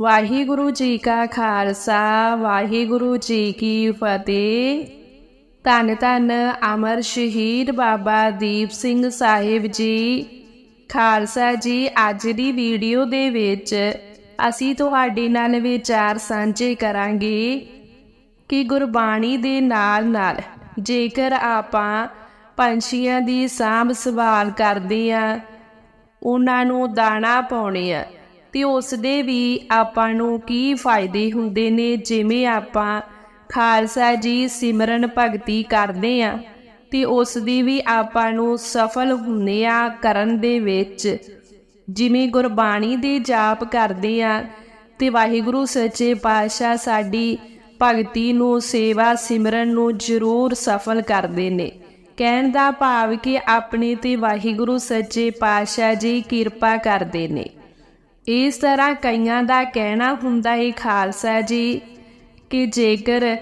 ਵਾਹਿਗੁਰੂ ਜੀ ਕਾ ਖਾਲਸਾ, ਵਾਹਿਗੁਰੂ ਜੀ ਕੀ ਫਤਿਹ। ਧੰਨ ਧੰਨ ਅਮਰ ਸ਼ਹੀਦ ਬਾਬਾ ਦੀਪ ਸਿੰਘ ਸਾਹਿਬ ਜੀ। ਖਾਲਸਾ ਜੀ, ਅੱਜ ਦੀ ਵੀਡੀਓ ਦੇ ਵਿੱਚ ਅਸੀਂ ਤੁਹਾਡੇ ਨਾਲ ਵਿਚਾਰ ਸਾਂਝੇ ਕਰਾਂਗੇ ਕਿ ਗੁਰਬਾਣੀ ਦੇ ਨਾਲ ਨਾਲ ਜੇਕਰ ਆਪਾਂ ਪੰਛੀਆਂ ਦੀ ਸਾਂਭ ਸੰਭਾਲ ਕਰਦੇ ਆ ਉਹਨਾਂ ਨੂੰ ਦਾਣਾ ਪਾਉਣੇ ਆ ਤੇ ਉਸ ਦੇ ਵੀ ਆਪਾਂ ਨੂੰ ਕੀ ਫਾਇਦੇ ਹੁੰਦੇ ਨੇ? ਜਿਵੇਂ ਆਪਾਂ ਖਾਲਸਾ ਜੀ ਸਿਮਰਨ ਭਗਤੀ ਕਰਦੇ ਆ ਤੇ ਉਸ ਦੀ ਵੀ ਆਪਾਂ ਨੂੰ ਸਫਲ ਹੁੰਨੇ ਆ ਕਰਨ ਦੇ ਵਿੱਚ। ਜਿਵੇਂ ਗੁਰਬਾਣੀ ਦੇ ਜਾਪ ਕਰਦੇ ਆ ਤੇ ਵਾਹਿਗੁਰੂ ਸੱਚੇ ਪਾਤਸ਼ਾਹ ਸਾਡੀ ਭਗਤੀ ਨੂੰ, ਸੇਵਾ ਸਿਮਰਨ ਨੂੰ ਜ਼ਰੂਰ ਸਫਲ ਕਰਦੇ ਨੇ। ਕਹਿਣ ਦਾ ਭਾਵ ਕਿ ਆਪਣੇ ਤੇ ਵਾਹਿਗੁਰੂ ਸੱਚੇ ਪਾਤਸ਼ਾਹ ਜੀ ਕਿਰਪਾ ਕਰਦੇ ਨੇ। ਇਸ ਤਰ੍ਹਾਂ ਕਈਆਂ ਦਾ ਕਹਿਣਾ ਹੁੰਦਾ ਹੈ ਖਾਲਸਾ ਜੀ ਕਿ ਜੇਕਰ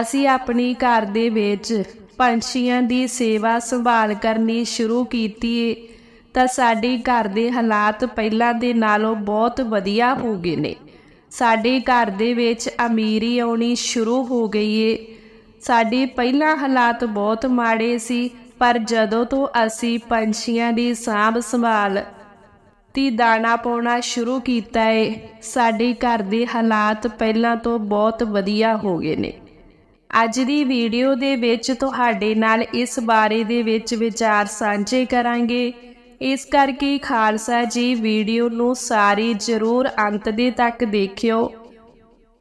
ਅਸੀਂ ਆਪਣੀ ਘਰ ਦੇ ਵਿੱਚ ਪੰਛੀਆਂ ਦੀ ਸੇਵਾ ਸੰਭਾਲ ਕਰਨੀ ਸ਼ੁਰੂ ਕੀਤੀ ਤਾਂ ਸਾਡੇ ਘਰ ਦੇ ਹਾਲਾਤ ਪਹਿਲਾਂ ਦੇ ਨਾਲੋਂ ਬਹੁਤ ਵਧੀਆ ਹੋ ਗਏ ਨੇ। ਸਾਡੇ ਘਰ ਦੇ ਵਿੱਚ ਅਮੀਰੀ ਆਉਣੀ ਸ਼ੁਰੂ ਹੋ ਗਈ ਏ। ਸਾਡੇ ਪਹਿਲਾਂ ਹਾਲਾਤ ਬਹੁਤ ਮਾੜੇ ਸੀ, ਪਰ ਜਦੋਂ ਤੋਂ ਅਸੀਂ ਪੰਛੀਆਂ ਦੀ ਸਾਂਭ ਸੰਭਾਲ ਤੀ ਦਾਣਾ ਪਾਉਣਾ ਸ਼ੁਰੂ ਕੀਤਾ ਏ। ਸਾਡੇ ਘਰ ਦੇ ਹਾਲਾਤ ਪਹਿਲਾਂ ਤੋਂ ਬਹੁਤ ਵਧੀਆ ਹੋ ਗਏ ਨੇ। ਅੱਜ ਦੀ ਵੀਡੀਓ ਦੇ ਵਿੱਚ ਤੁਹਾਡੇ ਨਾਲ ਇਸ ਬਾਰੇ ਦੇ ਵਿੱਚ ਵਿਚਾਰ ਸਾਂਝੇ ਕਰਾਂਗੇ। ਇਸ ਕਰਕੇ ਖਾਲਸਾ ਜੀ ਵੀਡੀਓ ਨੂੰ ਸਾਰੀ ਜ਼ਰੂਰ ਅੰਤ ਦੇ ਤੱਕ ਦੇਖਿਓ।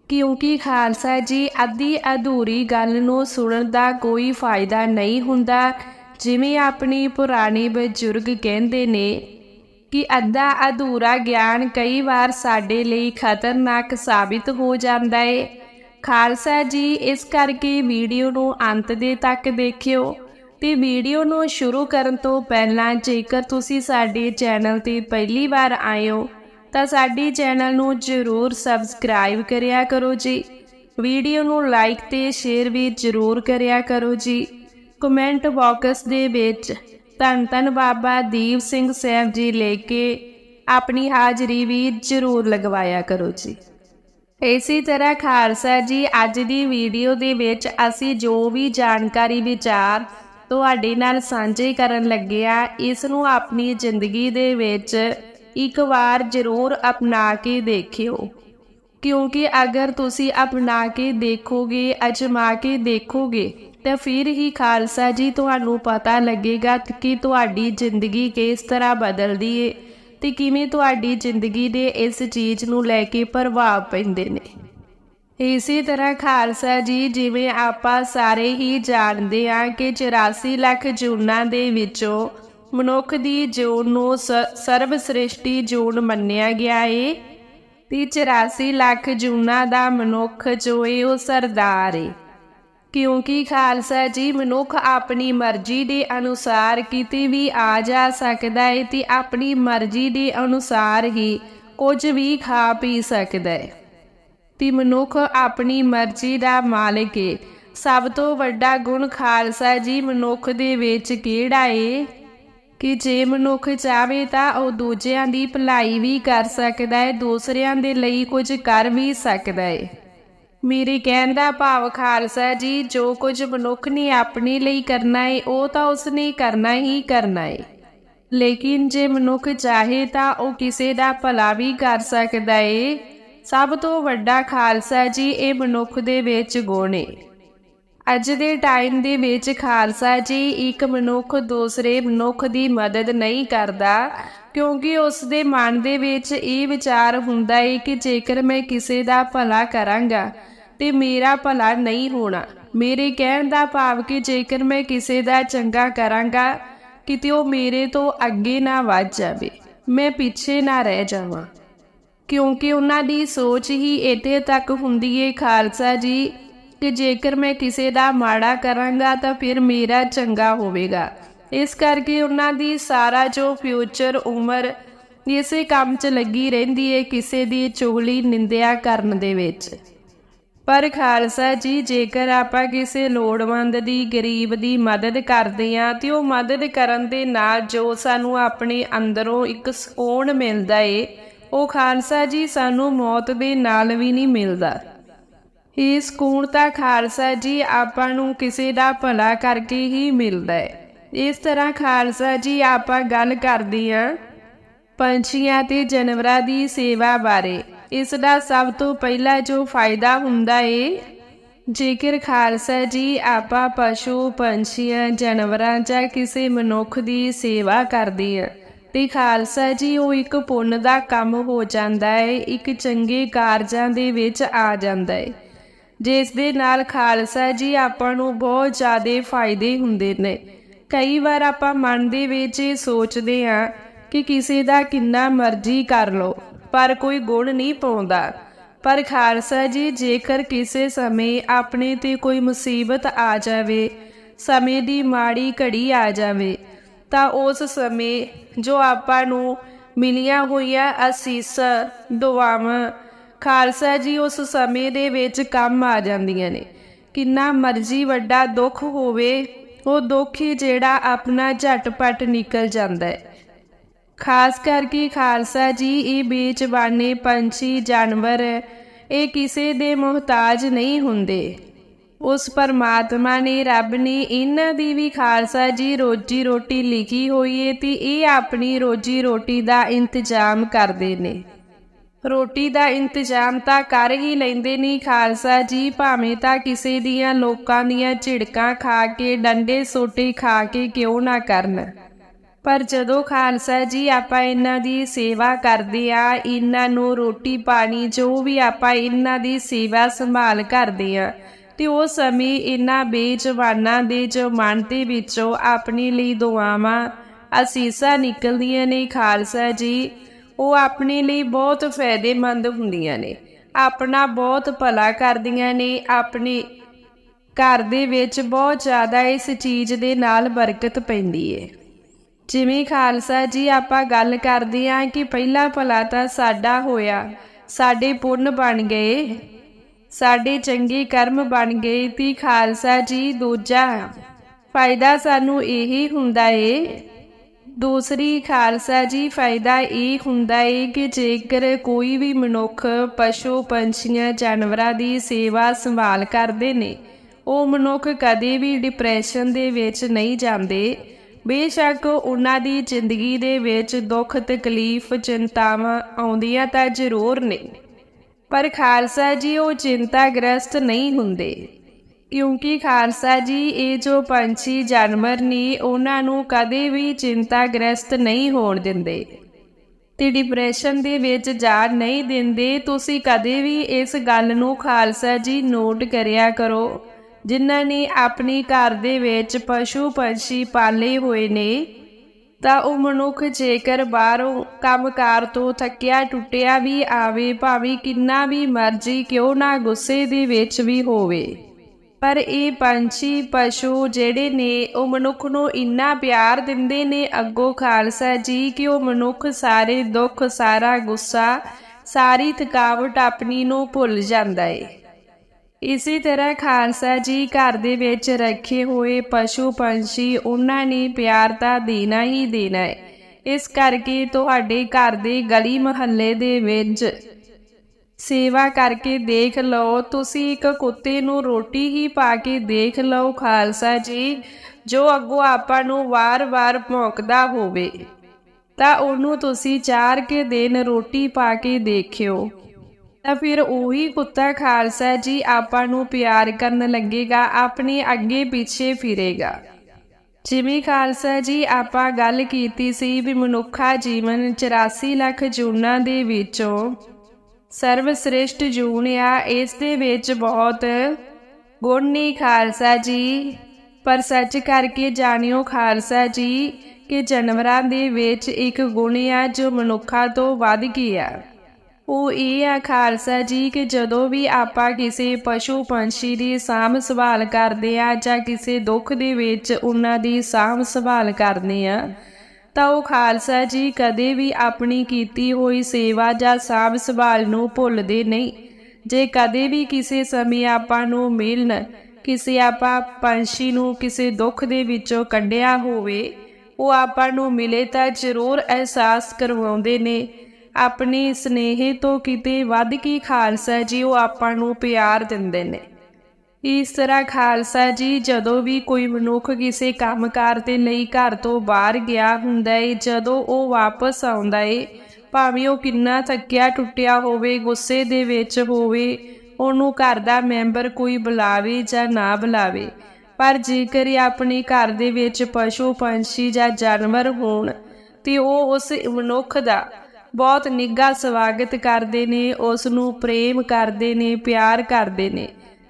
ਕਿਉਂਕਿ ਖਾਲਸਾ ਜੀ ਅੱਧੀ ਅਧੂਰੀ ਗੱਲ ਨੂੰ ਸੁਣਨ ਦਾ ਕੋਈ ਫਾਇਦਾ ਨਹੀਂ ਹੁੰਦਾ, ਜਿਵੇਂ ਆਪਣੀ ਪੁਰਾਣੀ ਬਜ਼ੁਰਗ ਕਹਿੰਦੇ ਨੇ ਕਿ ਅੱਧਾ ਅਧੂਰਾ ਗਿਆਨ ਕਈ ਵਾਰ ਸਾਡੇ ਲਈ ਖਤਰਨਾਕ ਸਾਬਿਤ ਹੋ ਜਾਂਦਾ ਏ। ਖਾਲਸਾ ਜੀ, ਇਸ ਕਰਕੇ ਵੀਡੀਓ ਨੂੰ ਅੰਤ ਦੇ ਤੱਕ ਦੇਖਿਓ ਤੇ ਵੀਡੀਓ ਨੂੰ ਸ਼ੁਰੂ ਕਰਨ ਤੋਂ ਪਹਿਲਾਂ ਜੇਕਰ ਤੁਸੀਂ ਸਾਡੇ ਚੈਨਲ ਤੇ ਪਹਿਲੀ ਵਾਰ ਆਏ ਹੋ, ਤਾਂ ਸਾਡੇ ਚੈਨਲ ਨੂੰ ਜ਼ਰੂਰ ਸਬਸਕ੍ਰਾਈਬ ਕਰਿਆ ਕਰੋ ਜੀ। ਵੀਡੀਓ ਨੂੰ ਲਾਈਕ ਤੇ ਸ਼ੇਅਰ ਵੀ ਜ਼ਰੂਰ ਕਰਿਆ ਕਰੋ ਜੀ। ਕਮੈਂਟ ਬਾਕਸ ਦੇ ਵਿੱਚ ਧੰਨ ਧੰਨ ਬਾਬਾ ਦੀਪ ਸਿੰਘ ਸਾਹਿਬ ਜੀ ਲੈ ਕੇ ਆਪਣੀ ਹਾਜ਼ਰੀ ਵੀ ਜ਼ਰੂਰ ਲਗਵਾਇਆ ਕਰੋ ਜੀ। ਇਸੇ ਤਰ੍ਹਾਂ ਖਾਲਸਾ ਜੀ, ਅੱਜ ਦੀ ਵੀਡੀਓ ਦੇ ਵਿੱਚ ਅਸੀਂ ਜੋ ਵੀ ਜਾਣਕਾਰੀ ਵਿਚਾਰ ਤੁਹਾਡੇ ਨਾਲ ਸਾਂਝੇ ਕਰਨ ਲੱਗੇ ਆ, ਇਸ ਨੂੰ ਆਪਣੀ ਜ਼ਿੰਦਗੀ ਦੇ ਵਿੱਚ ਇੱਕ ਵਾਰ ਜ਼ਰੂਰ ਅਪਣਾ ਕੇ ਦੇਖਿਓ। ਕਿਉਂਕਿ ਅਗਰ ਤੁਸੀਂ ਅਪਣਾ ਕੇ ਦੇਖੋਗੇ, ਅਜਮਾ ਕੇ ਦੇਖੋਗੇ ਤਾਂ ਫਿਰ ਹੀ ਖਾਲਸਾ ਜੀ, ਤੁਹਾਨੂੰ ਪਤਾ ਲੱਗੇਗਾ ਕਿ ਤੁਹਾਡੀ ਜ਼ਿੰਦਗੀ ਕਿਸ ਤਰ੍ਹਾਂ ਬਦਲਦੀ ਏ ਤੇ ਕਿਵੇਂ ਤੁਹਾਡੀ ਜ਼ਿੰਦਗੀ ਦੇ ਇਸ ਚੀਜ਼ ਨੂੰ ਲੈ ਕੇ ਪ੍ਰਭਾਵ ਪੈਂਦੇ ਨੇ। ਇਸੇ ਤਰ੍ਹਾਂ ਖਾਲਸਾ ਜੀ, ਜਿਵੇਂ ਆਪਾਂ ਸਾਰੇ ਹੀ ਜਾਣਦੇ ਹਾਂ ਕਿ 84 ਲੱਖ ਜੂਨਾਂ ਦੇ ਵਿੱਚੋਂ ਮਨੁੱਖ ਦੀ ਜੂਨ ਨੂੰ ਸਰਵ ਸ੍ਰਿਸ਼ਟੀ ਜੂਨ ਮੰਨਿਆ ਗਿਆ ਏ ਤੇ 84 ਲੱਖ ਜੂਨਾਂ ਦਾ ਮਨੁੱਖ ਜੋ ਏ ਉਹ ਸਰਦਾਰ ਏ। ਕਿਉਂਕਿ ਖਾਲਸਾ ਜੀ ਮਨੁੱਖ ਆਪਣੀ ਮਰਜ਼ੀ ਦੇ ਅਨੁਸਾਰ ਕਿਤੇ ਵੀ ਆ ਜਾ ਸਕਦਾ ਹੈ ਤੇ ਆਪਣੀ ਮਰਜ਼ੀ ਦੇ ਅਨੁਸਾਰ ਹੀ ਕੁਝ ਵੀ ਖਾ ਪੀ ਸਕਦਾ ਹੈ ਤੇ ਮਨੁੱਖ ਆਪਣੀ ਮਰਜ਼ੀ ਦਾ ਮਾਲਕ ਹੈ ਸਭ ਤੋਂ ਵੱਡਾ ਗੁਣ ਖਾਲਸਾ ਜੀ ਮਨੁੱਖ ਦੇ ਵਿੱਚ ਕਿਹੜਾ ਏ? ਕਿ ਜੇ ਮਨੁੱਖ ਚਾਹੇ ਤਾਂ ਉਹ ਦੂਜਿਆਂ ਦੀ ਭਲਾਈ ਵੀ ਕਰ ਸਕਦਾ ਹੈ ਦੂਸਰਿਆਂ ਦੇ ਲਈ ਕੁਝ ਕਰ ਵੀ ਸਕਦਾ ਹੈ ਮੇਰੇ ਕਹਿਣ ਦਾ ਭਾਵ ਖਾਲਸਾ ਜੀ, ਜੋ ਕੁਝ ਮਨੁੱਖ ਨੇ ਆਪਣੇ ਲਈ ਕਰਨਾ ਹੈ ਉਹ ਤਾਂ ਉਸਨੇ ਕਰਨਾ ਹੀ ਕਰਨਾ ਹੈ ਲੇਕਿਨ ਜੇ ਮਨੁੱਖ ਚਾਹੇ ਤਾਂ ਉਹ ਕਿਸੇ ਦਾ ਭਲਾ ਵੀ ਕਰ ਸਕਦਾ ਹੈ ਸਭ ਤੋਂ ਵੱਡਾ ਖਾਲਸਾ ਜੀ, ਇਹ ਮਨੁੱਖ ਦੇ ਵਿੱਚ ਗੁਣ ਹੈ ਅੱਜ ਦੇ ਟਾਈਮ ਦੇ ਵਿੱਚ ਖਾਲਸਾ ਜੀ, ਇੱਕ ਮਨੁੱਖ ਦੂਸਰੇ ਮਨੁੱਖ ਦੀ ਮਦਦ ਨਹੀਂ ਕਰਦਾ। ਕਿਉਂਕਿ ਉਸ ਦੇ ਮਨ ਦੇ ਵਿੱਚ ਇਹ ਵਿਚਾਰ ਹੁੰਦਾ ਹੈ ਕਿ ਜੇਕਰ ਮੈਂ ਕਿਸੇ ਦਾ ਭਲਾ ਕਰਾਂਗਾ ਤੇ ਮੇਰਾ ਭਲਾ ਨਹੀਂ ਹੋਣਾ। ਮੇਰੇ ਕਹਿਣ ਦਾ ਭਾਵ ਕਿ ਜੇਕਰ ਮੈਂ ਕਿਸੇ ਦਾ ਚੰਗਾ ਕਰਾਂਗਾ, ਕਿਤੇ ਉਹ ਮੇਰੇ ਤੋਂ ਅੱਗੇ ਨਾ ਵੱਧ ਜਾਵੇ। ਮੈਂ ਪਿੱਛੇ ਨਾ ਰਹਿ ਜਾਵਾਂ। ਕਿਉਂਕਿ ਉਹਨਾਂ ਦੀ ਸੋਚ ਹੀ ਇੱਥੇ ਤੱਕ ਹੁੰਦੀ ਏ, ਖਾਲਸਾ ਜੀ, ਕਿ ਜੇਕਰ ਮੈਂ ਕਿਸੇ ਦਾ ਮਾੜਾ ਕਰਾਂਗਾ ਤਾਂ ਫਿਰ ਮੇਰਾ ਚੰਗਾ ਹੋਵੇਗਾ। ਇਸ ਕਰਕੇ ਉਹਨਾਂ ਦੀ ਸਾਰਾ ਜੋ ਫਿਊਚਰ ਉਮਰ, ਇਸੇ ਕੰਮ 'ਚ ਲੱਗੀ ਰਹਿੰਦੀ ਏ ਕਿਸੇ ਦੀ ਚੁਗਲੀ, ਨਿੰਦਿਆ ਕਰਨ ਦੇ ਵਿੱਚ। ਪਰ ਖਾਲਸਾ ਜੀ, ਜੇਕਰ ਆਪਾਂ ਕਿਸੇ ਲੋੜਵੰਦ ਦੀ, ਗਰੀਬ ਦੀ ਮਦਦ ਕਰਦੇ ਆ ਤੇ ਉਹ ਮਦਦ ਕਰਨ ਦੇ ਨਾਲ ਜੋ ਸਾਨੂੰ ਆਪਣੇ ਅੰਦਰੋਂ ਇੱਕ ਸਕੂਨ ਮਿਲਦਾ ਏ, ਉਹ ਖਾਲਸਾ ਜੀ ਸਾਨੂੰ ਮੌਤ ਦੇ ਨਾਲ ਵੀ ਨਹੀਂ ਮਿਲਦਾ। ਇਹ ਸਕੂਨ ਤਾਂ ਖਾਲਸਾ ਜੀ ਆਪਾਂ ਨੂੰ ਕਿਸੇ ਦਾ ਭਲਾ ਕਰਕੇ ਹੀ ਮਿਲਦਾ ਹੈ ਇਸ ਤਰ੍ਹਾਂ ਖਾਲਸਾ ਜੀ ਆਪਾਂ ਗੱਲ ਕਰਦੇ ਹਾਂ ਪੰਛੀਆਂ ਤੇ ਜਾਨਵਰਾਂ ਦੀ ਸੇਵਾ ਬਾਰੇ। ਇਸ ਦਾ ਸਭ ਤੋਂ ਪਹਿਲਾ ਜੋ ਫਾਇਦਾ ਹੁੰਦਾ ਏ, ਜੇਕਰ ਖਾਲਸਾ ਜੀ ਆਪਾਂ ਪਸ਼ੂ, ਪੰਛੀਆਂ, ਜਾਨਵਰਾਂ ਜਾਂ ਕਿਸੇ ਮਨੁੱਖ ਦੀ ਸੇਵਾ ਕਰਦੇ ਹਾਂ, ਤੇ ਖਾਲਸਾ ਜੀ ਉਹ ਇੱਕ ਪੁੰਨ ਦਾ ਕੰਮ ਹੋ ਜਾਂਦਾ ਹੈ ਇੱਕ ਚੰਗੇ ਕਾਰਜਾਂ ਦੇ ਵਿੱਚ ਆ ਜਾਂਦਾ ਹੈ ਜਿਸ ਦੇ ਨਾਲ ਖਾਲਸਾ ਜੀ ਆਪਾਂ ਨੂੰ ਬਹੁਤ ਜ਼ਿਆਦਾ ਫਾਇਦੇ ਹੁੰਦੇ ਨੇ। ਕਈ ਵਾਰ ਆਪਾਂ ਮਨ ਦੇ ਵਿੱਚ ਇਹ ਸੋਚਦੇ ਹਾਂ ਕਿ ਕਿਸੇ ਦਾ ਕਿੰਨਾ ਮਰਜ਼ੀ ਕਰ ਲੋ ਪਰ ਕੋਈ ਗੁਣ ਨਹੀਂ ਪਾਉਂਦਾ। ਪਰ ਖਾਲਸਾ ਜੀ, ਜੇਕਰ ਕਿਸੇ ਸਮੇਂ ਆਪਣੇ ਤੇ ਕੋਈ ਮੁਸੀਬਤ ਆ ਜਾਵੇ, ਸਮੇਂ ਦੀ ਮਾੜੀ ਘੜੀ ਆ ਜਾਵੇ, ਤਾਂ ਉਸ ਸਮੇਂ ਜੋ ਆਪਾਂ ਨੂੰ ਮਿਲੀਆਂ ਹੋਈਆਂ ਅਸੀਸਾਂ, ਦੁਆਵਾਂ, ਖਾਲਸਾ ਜੀ ਉਸ ਸਮੇਂ ਦੇ ਵਿੱਚ ਕੰਮ ਆ ਜਾਂਦੀਆਂ ਨੇ। ਕਿੰਨਾ ਮਰਜ਼ੀ ਵੱਡਾ ਦੁੱਖ ਹੋਵੇ ਉਹ ਦੁੱਖ ਹੀ ਜਿਹੜਾ ਆਪਣਾ ਝਟਪਟ ਨਿਕਲ ਜਾਂਦਾ ਹੈ। ਖਾਸ ਕਰਕੇ ਖਾਲਸਾ ਜੀ, ਇਹ ਬੇਚਬਾਨੇ ਪੰਛੀ, ਜਾਨਵਰ, ਇਹ ਕਿਸੇ ਦੇ ਮੁਹਤਾਜ ਨਹੀਂ ਹੁੰਦੇ। ਉਸ ਪਰਮਾਤਮਾ ਨੇ ਰੱਬ ਨੇ ਇਹਨਾਂ ਦੀ ਵੀ ਖਾਲਸਾ ਜੀ ਰੋਜੀ ਰੋਟੀ ਲਿਖੀ ਹੋਈ ਏ ਤੇ ਇਹ ਆਪਣੀ ਰੋਜੀ ਰੋਟੀ ਦਾ ਇੰਤਜ਼ਾਮ ਕਰਦੇ ਨੇ। ਰੋਟੀ ਦਾ ਇੰਤਜ਼ਾਮ ਤਾਂ ਕਰ ਹੀ ਲੈਂਦੇ ਨੇ ਖਾਲਸਾ ਜੀ, ਭਾਵੇਂ ਤਾਂ ਕਿਸੇ ਦੀਆਂ ਲੋਕਾਂ ਦੀਆਂ ਝਿੜਕਾਂ ਖਾ ਕੇ, ਡੰਡੇ ਸੋਟੇ ਖਾ ਕੇ ਕਿਉਂ ਨਾ ਕਰਨ। ਪਰ ਜਦੋਂ ਖਾਲਸਾ ਜੀ ਆਪਾਂ ਇਹਨਾਂ ਦੀ ਸੇਵਾ ਕਰਦੇ ਆ, ਇਹਨਾਂ ਨੂੰ ਰੋਟੀ ਪਾਣੀ ਜੋ ਵੀ ਆਪਾਂ ਇਹਨਾਂ ਦੀ ਸੇਵਾ ਸੰਭਾਲ ਕਰਦੇ ਆ, ਤੇ ਉਹ ਸਮੇਂ ਇਹਨਾਂ ਬੇਜਵਾਨਾਂ ਦੇ ਜੋ ਮਨ ਦੇ ਵਿੱਚੋਂ ਆਪਣੇ ਲਈ ਦੁਆਵਾਂ ਅਸੀਸਾਂ ਨਿਕਲਦੀਆਂ ਨੇ ਖਾਲਸਾ ਜੀ। ਉਹ ਆਪਣੇ ਲਈ ਬਹੁਤ ਫਾਇਦੇਮੰਦ ਹੁੰਦੀਆਂ ਨੇ। ਆਪਣਾ ਬਹੁਤ ਭਲਾ ਕਰਦੀਆਂ ਨੇ, ਆਪਣੇ ਘਰ ਦੇ ਵਿੱਚ ਬਹੁਤ ਜ਼ਿਆਦਾ ਇਸ ਚੀਜ਼ ਦੇ ਨਾਲ ਬਰਕਤ ਪੈਂਦੀ ਏ। ਜਿਵੇਂ ਖਾਲਸਾ ਜੀ, ਆਪਾਂ ਗੱਲ ਕਰਦੇ ਆਂ ਕਿ ਪਹਿਲਾ ਭਲਾ ਤਾਂ ਸਾਡਾ ਹੋਇਆ, ਸਾਡੇ ਪੁੰਨ ਬਣ ਗਏ, ਸਾਡੇ ਚੰਗੇ ਕਰਮ ਬਣ ਗਏ ਤੇ ਖਾਲਸਾ ਜੀ ਦੂਜਾ। ਫਾਇਦਾ ਸਾਨੂੰ ਇਹੀ ਹੁੰਦਾ ਏ ਦੂਸਰੀ, ਖਾਲਸਾ ਜੀ, ਫਾਇਦਾ ਇਹ ਹੁੰਦਾ ਏ ਕਿ ਜੇਕਰ ਕੋਈ ਵੀ ਮਨੁੱਖ ਪਸ਼ੂ, ਪੰਛੀਆਂ, ਜਾਨਵਰਾਂ ਦੀ ਸੇਵਾ ਸੰਭਾਲ ਕਰਦੇ ਨੇ, ਉਹ ਮਨੁੱਖ ਕਦੇ ਵੀ ਡਿਪਰੈਸ਼ਨ ਦੇ ਵਿੱਚ ਨਹੀਂ ਜਾਂਦੇ। ਬੇਸ਼ੱਕ ਉਹਨਾਂ ਦੀ ਜ਼ਿੰਦਗੀ ਦੇ ਵਿੱਚ ਦੁੱਖ, ਤਕਲੀਫ, ਚਿੰਤਾਵਾਂ ਆਉਂਦੀਆਂ ਤਾਂ ਜ਼ਰੂਰ ਨੇ। ਪਰ ਖਾਲਸਾ ਜੀ, ਉਹ ਚਿੰਤਾਗ੍ਰਸਤ ਨਹੀਂ ਹੁੰਦੇ। ਕਿਉਂਕਿ ਖਾਲਸਾ ਜੀ, ਇਹ ਜੋ ਪੰਛੀ ਜਾਨਵਰ ਨੇ, ਉਹਨਾਂ ਨੂੰ ਕਦੇ ਵੀ ਚਿੰਤਾਗ੍ਰਸਤ ਨਹੀਂ ਹੋਣ ਦਿੰਦੇ। ਤੇ ਡਿਪਰੈਸ਼ਨ ਦੇ ਵਿੱਚ ਜਾ ਨਹੀਂ ਦਿੰਦੇ, ਤੁਸੀਂ ਕਦੇ ਵੀ ਇਸ ਗੱਲ ਨੂੰ ਖਾਲਸਾ ਜੀ ਨੋਟ ਕਰਿਆ ਕਰੋ। ਜਿਨ੍ਹਾਂ ਨੇ ਆਪਣੀ ਘਰ ਦੇ ਵਿੱਚ ਪਸ਼ੂ ਪੰਛੀ ਪਾਲੇ ਹੋਏ ਨੇ, ਤਾਂ ਉਹ ਮਨੁੱਖ ਜੇਕਰ ਬਾਹਰੋਂ ਕੰਮਕਾਰ ਤੋਂ ਥੱਕਿਆ ਟੁੱਟਿਆ ਵੀ ਆਵੇ, ਭਾਵੇਂ ਕਿੰਨਾ ਵੀ ਮਰਜ਼ੀ ਕਿਉਂ ਨਾ ਗੁੱਸੇ ਦੇ ਵਿੱਚ ਵੀ ਹੋਵੇ। ਪਰ ਇਹ ਪੰਛੀ, ਪਸ਼ੂ ਜਿਹੜੇ ਨੇ, ਉਹ ਮਨੁੱਖ ਨੂੰ ਇੰਨਾ ਪਿਆਰ ਦਿੰਦੇ ਨੇ, ਅੱਗੋਂ ਖਾਲਸਾ ਜੀ, ਕਿ ਉਹ ਮਨੁੱਖ ਸਾਰੇ ਦੁੱਖ, ਸਾਰਾ ਗੁੱਸਾ, ਸਾਰੀ ਥਕਾਵਟ ਆਪਣੀ ਨੂੰ ਭੁੱਲ ਜਾਂਦਾ ਏ। ਇਸੇ ਤਰ੍ਹਾਂ ਖਾਲਸਾ ਜੀ ਘਰ ਦੇ ਵਿੱਚ ਰੱਖੇ ਹੋਏ ਪਸ਼ੂ, ਪੰਛੀ, ਉਹਨਾਂ ਨੇ ਪਿਆਰ ਤਾਂ ਦੇਣਾ ਹੀ ਦੇਣਾ ਹੈ ਇਸ ਕਰਕੇ ਤੁਹਾਡੇ ਘਰ ਦੇ ਗਲੀ ਮੁਹੱਲੇ ਦੇ ਵਿੱਚ ਸੇਵਾ ਕਰਕੇ ਦੇਖ ਲਓ, ਤੁਸੀਂ ਇੱਕ ਕੁੱਤੇ ਨੂੰ ਰੋਟੀ ਹੀ ਪਾ ਕੇ ਦੇਖ ਲਓ ਖਾਲਸਾ ਜੀ, ਜੋ ਅੱਗੋਂ ਆਪਾਂ ਨੂੰ ਵਾਰ-ਵਾਰ ਭੌਂਕਦਾ ਹੋਵੇ। ਤਾਂ ਉਹਨੂੰ ਤੁਸੀਂ ਚਾਰ ਕੇ ਦਿਨ ਰੋਟੀ ਪਾ ਕੇ ਦੇਖਿਓ। ਤਾਂ ਫਿਰ ਉਹੀ ਕੁੱਤਾ ਖਾਲਸਾ ਜੀ ਆਪਾਂ ਨੂੰ ਪਿਆਰ ਕਰਨ ਲੱਗੇਗਾ, ਆਪਣੇ ਅੱਗੇ ਪਿੱਛੇ ਫਿਰੇਗਾ। ਜਿਵੇਂ ਖਾਲਸਾ ਜੀ ਆਪਾਂ ਗੱਲ ਕੀਤੀ ਸੀ ਵੀ ਮਨੁੱਖਾ ਜੀਵਨ 84 ਲੱਖ ਜੂਨਾਂ ਦੇ ਵਿੱਚੋਂ ਸਰਵ ਸ੍ਰੇਸ਼ਟ ਜੂਨ ਆ, ਇਸ ਦੇ ਵਿੱਚ ਬਹੁਤ ਗੁਣ ਨਹੀਂ ਖਾਲਸਾ ਜੀ। ਪਰ ਸੱਚ ਕਰਕੇ ਜਾਣਿਓ ਖਾਲਸਾ ਜੀ ਕਿ ਜਾਨਵਰਾਂ ਦੇ ਵਿੱਚ ਇੱਕ ਗੁਣ ਆ, ਜੋ ਮਨੁੱਖਾਂ ਤੋਂ ਵੱਧ ਗਿਆ। ਉਹ ਇਹ ਆ ਖਾਲਸਾ ਜੀ ਕਿ ਜਦੋਂ ਵੀ ਆਪਾਂ ਕਿਸੇ ਪਸ਼ੂ ਪੰਛੀ ਦੀ ਸਾਂਭ ਸੰਭਾਲ ਕਰਦੇ ਆ ਜਾਂ ਕਿਸੇ ਦੁੱਖ ਦੇ ਵਿੱਚ ਉਹਨਾਂ ਦੀ ਸਾਂਭ ਸੰਭਾਲ ਕਰਦੇ ਆ ਤਾਂ ਉਹ ਖਾਲਸਾ ਜੀ ਕਦੇ ਵੀ ਆਪਣੀ ਕੀਤੀ ਹੋਈ ਸੇਵਾ ਜਾਂ ਸਾਂਭ ਸੰਭਾਲ ਨੂੰ ਭੁੱਲਦੇ ਨਹੀਂ। ਜੇ ਕਦੇ ਵੀ ਕਿਸੇ ਸਮੇਂ ਆਪਾਂ ਨੂੰ ਮਿਲਣ, ਕਿਸੇ ਆਪਾਂ ਪੰਛੀ ਨੂੰ ਕਿਸੇ ਦੁੱਖ ਦੇ ਵਿੱਚੋਂ ਕੱਢਿਆ ਹੋਵੇ, ਉਹ ਆਪਾਂ ਨੂੰ ਮਿਲੇ ਤਾਂ ਜ਼ਰੂਰ ਅਹਿਸਾਸ ਕਰਵਾਉਂਦੇ ਨੇ। ਆਪਣੇ ਸਨੇਹ ਤੋਂ ਕਿਤੇ ਵੱਧ ਕੀ ਖਾਲਸਾ ਜੀ ਉਹ ਆਪਾਂ ਨੂੰ ਪਿਆਰ ਦਿੰਦੇ ਨੇ। ਇਸ ਤਰ੍ਹਾਂ ਖਾਲਸਾ ਜੀ, ਜਦੋਂ ਵੀ ਕੋਈ ਮਨੁੱਖ ਕਿਸੇ ਕੰਮਕਾਰ ਦੇ ਲਈ ਘਰ ਤੋਂ ਬਾਹਰ ਗਿਆ ਹੁੰਦਾ ਏ, ਜਦੋਂ ਉਹ ਵਾਪਸ ਆਉਂਦਾ ਏ, ਭਾਵੇਂ ਉਹ ਕਿੰਨਾ ਥੱਕਿਆ ਟੁੱਟਿਆ ਹੋਵੇ, ਗੁੱਸੇ ਦੇ ਵਿੱਚ ਹੋਵੇ, ਉਹਨੂੰ ਘਰ ਦਾ ਮੈਂਬਰ ਕੋਈ ਬੁਲਾਵੇ ਜਾਂ ਨਾ ਬੁਲਾਵੇ। ਪਰ ਜੇਕਰ ਇਹ ਆਪਣੇ ਘਰ ਦੇ ਵਿੱਚ ਪਸ਼ੂ, ਪੰਛੀ ਜਾਂ ਜਾਨਵਰ ਹੋਣ, ਤੇ ਉਹ ਉਸ ਮਨੁੱਖ ਦਾ ਬਹੁਤ ਨਿੱਘਾ ਸਵਾਗਤ ਕਰਦੇ ਨੇ ਉਸ ਨੂੰ ਪ੍ਰੇਮ ਕਰਦੇ ਨੇ, ਪਿਆਰ ਕਰਦੇ ਨੇ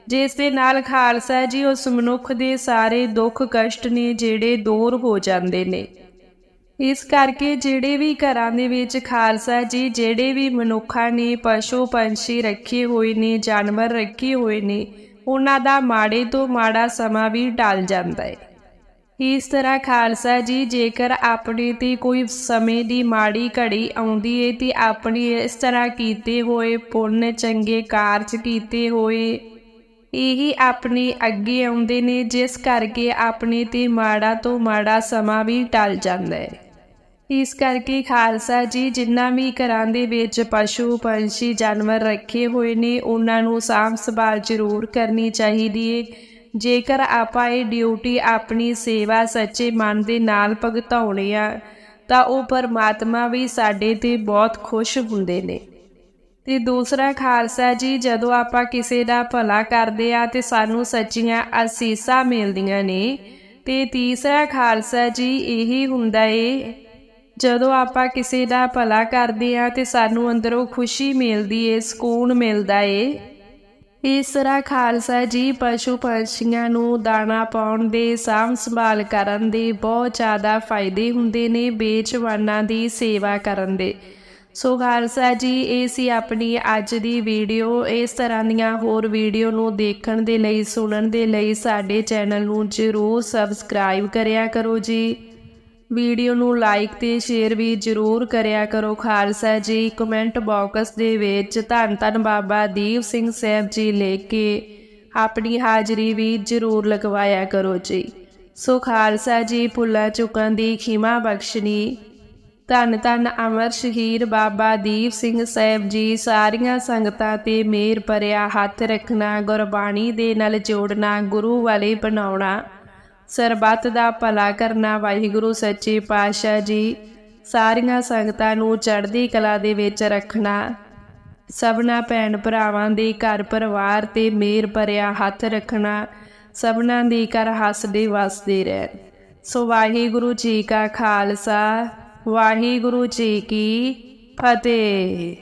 ਜਿਸ ਦੇ ਨਾਲ ਖਾਲਸਾ ਜੀ ਉਸ ਮਨੁੱਖ ਦੇ ਸਾਰੇ ਦੁੱਖ ਕਸ਼ਟ ਨੇ ਜਿਹੜੇ ਦੂਰ ਹੋ ਜਾਂਦੇ ਨੇ। ਇਸ ਕਰਕੇ ਜਿਹੜੇ ਵੀ ਘਰਾਂ ਦੇ ਵਿੱਚ ਖਾਲਸਾ ਜੀ, ਜਿਹੜੇ ਵੀ ਮਨੁੱਖਾਂ ਨੇ ਪਸ਼ੂ ਪੰਛੀ ਰੱਖੇ ਹੋਏ ਨੇ, ਜਾਨਵਰ ਰੱਖੇ ਹੋਏ ਨੇ, ਉਹਨਾਂ ਦਾ ਮਾੜੇ ਤੋਂ ਮਾੜਾ ਸਮਾਂ ਵੀ ਟਲ ਜਾਂਦਾ ਹੈ। ਇਸ ਤਰ੍ਹਾਂ ਖਾਲਸਾ ਜੀ, ਜੇਕਰ ਆਪਣੇ ਤੇ ਕੋਈ ਸਮੇਂ ਦੀ ਮਾੜੀ ਘੜੀ ਆਉਂਦੀ ਏ ਤੇ ਆਪਣੀ ਇਸ ਤਰ੍ਹਾਂ ਕੀਤੇ ਹੋਏ ਪੁੰਨ ਚੰਗੇ ਕਾਰਜ ਕੀਤੇ ਹੋਏ ਇਹੀ ਆਪਣੇ ਅੱਗੇ ਆਉਂਦੇ ਨੇ, ਜਿਸ ਕਰਕੇ ਆਪਣੇ ਤੇ ਮਾੜਾ ਤੋਂ ਮਾੜਾ ਸਮਾਂ ਵੀ ਟਲ ਜਾਂਦਾ ਹੈ। ਇਸ ਕਰਕੇ ਖਾਲਸਾ ਜੀ ਜਿੰਨਾ ਵੀ ਘਰਾਂ ਦੇ ਵਿੱਚ ਪਸ਼ੂ, ਪੰਛੀ, ਜਾਨਵਰ ਰੱਖੇ ਹੋਏ ਨੇ, ਉਹਨਾਂ ਨੂੰ ਸਾਂਭ ਸੰਭਾਲ ਜ਼ਰੂਰ ਕਰਨੀ ਚਾਹੀਦੀ ਏ। ਜੇਕਰ ਆਪਾਂ ਇਹ ਡਿਊਟੀ ਆਪਣੀ ਸੇਵਾ ਸੱਚੇ ਮਨ ਦੇ ਨਾਲ ਭਗਤਾਉਣੇ ਆ, ਤਾਂ ਉਹ ਪਰਮਾਤਮਾ ਵੀ ਸਾਡੇ ਤੇ ਬਹੁਤ ਖੁਸ਼ ਹੁੰਦੇ ਨੇ। ਤੇ ਦੂਸਰਾ ਖਾਲਸਾ ਜੀ, ਜਦੋਂ ਆਪਾਂ ਕਿਸੇ ਦਾ ਭਲਾ ਕਰਦੇ ਆ ਤੇ ਸਾਨੂੰ ਸੱਚੀਆਂ ਅਸੀਸਾਂ ਮਿਲਦੀਆਂ ਨੇ, ਤੇ ਤੀਸਰਾ ਖਾਲਸਾ ਜੀ ਇਹੀ ਹੁੰਦਾ ਏ, ਜਦੋਂ ਆਪਾਂ ਕਿਸੇ ਦਾ ਭਲਾ ਕਰਦੇ ਆ ਤੇ ਸਾਨੂੰ ਅੰਦਰੋਂ ਖੁਸ਼ੀ ਮਿਲਦੀ ਏ, ਸਕੂਨ ਮਿਲਦਾ ਏ। ਇਸ ਤਰ੍ਹਾਂ ਖਾਲਸਾ ਜੀ, ਪਸ਼ੂ ਪੰਛੀਆਂ ਨੂੰ ਦਾਣਾ ਪਾਉਣ ਦੇ, ਸਾਂਭ ਸੰਭਾਲ ਕਰਨ ਦੇ ਬਹੁਤ ਜ਼ਿਆਦਾ ਫਾਇਦੇ ਹੁੰਦੇ ਨੇ, ਬੇਜਵਾਨਾਂ ਦੀ ਸੇਵਾ ਕਰਨ ਦੇ। ਸੋ ਖਾਲਸਾ ਜੀ, ਇਹ ਸੀ ਆਪਣੀ ਅੱਜ ਦੀ ਵੀਡੀਓ। ਇਸ ਤਰ੍ਹਾਂ ਦੀਆਂ ਹੋਰ ਵੀਡੀਓ ਨੂੰ ਦੇਖਣ ਦੇ ਲਈ, ਸੁਣਨ ਦੇ ਲਈ ਸਾਡੇ ਚੈਨਲ ਨੂੰ ਜ਼ਰੂਰ ਸਬਸਕ੍ਰਾਈਬ ਕਰਿਆ ਕਰੋ ਜੀ। ਵੀਡੀਓ ਨੂੰ ਲਾਈਕ ਤੇ ਸ਼ੇਅਰ ਵੀ ਜ਼ਰੂਰ ਕਰਿਆ ਕਰੋ ਖਾਲਸਾ ਜੀ। ਕਮੈਂਟ ਬਾਕਸ ਦੇ ਵਿੱਚ ਧੰਨ ਧੰਨ ਬਾਬਾ ਦੀਪ ਸਿੰਘ ਸਾਹਿਬ ਜੀ ਲੈ ਕੇ ਆਪਣੀ ਹਾਜ਼ਰੀ ਵੀ ਜ਼ਰੂਰ ਲਗਵਾਇਆ ਕਰੋ ਜੀ। ਸੋ ਖਾਲਸਾ ਜੀ, ਭੁੱਲਾਂ ਚੁੱਕਾਂ ਦੀ ਖਿਮਾ ਬਖਸ਼ਣੀ। ਧੰਨ ਧੰਨ ਅਮਰ ਸ਼ਹੀਦ ਬਾਬਾ ਦੀਪ ਸਿੰਘ ਸਾਹਿਬ ਜੀ, ਸਾਰੀਆਂ ਸੰਗਤਾਂ ਤੇ ਮੇਰ ਭਰਿਆ ਹੱਥ ਰੱਖਣਾ, ਗੁਰਬਾਣੀ ਦੇ ਨਾਲ ਜੋੜਨਾ, ਗੁਰੂ ਵਾਲੇ ਬਣਾਉਣਾ। ਸਰਬੱਤ ਦਾ ਭਲਾ ਕਰਨਾ, ਵਾਹਿਗੁਰੂ ਸੱਚੇ ਪਾਤਸ਼ਾਹ ਜੀ, ਸਾਰੀਆਂ ਸੰਗਤਾਂ ਨੂੰ ਚੜ੍ਹਦੀ ਕਲਾ ਦੇ ਵਿੱਚ ਰੱਖਣਾ। ਸਭਨਾ ਭੈਣ ਭਰਾਵਾਂ ਦੇ ਘਰ ਪਰਿਵਾਰ ਤੇ ਮੇਰ ਭਰਿਆ ਹੱਥ ਰੱਖਣਾ, ਸਭਨਾਂ ਦੀ ਘਰ ਹੱਸਦੇ ਵਸਦੇ ਰਹਿਣ। ਸੋ ਵਾਹਿਗੁਰੂ ਜੀ ਕਾ ਖਾਲਸਾ ਵਾਹਿਗੁਰੂ ਜੀ ਕੀ ਫਤਿਹ।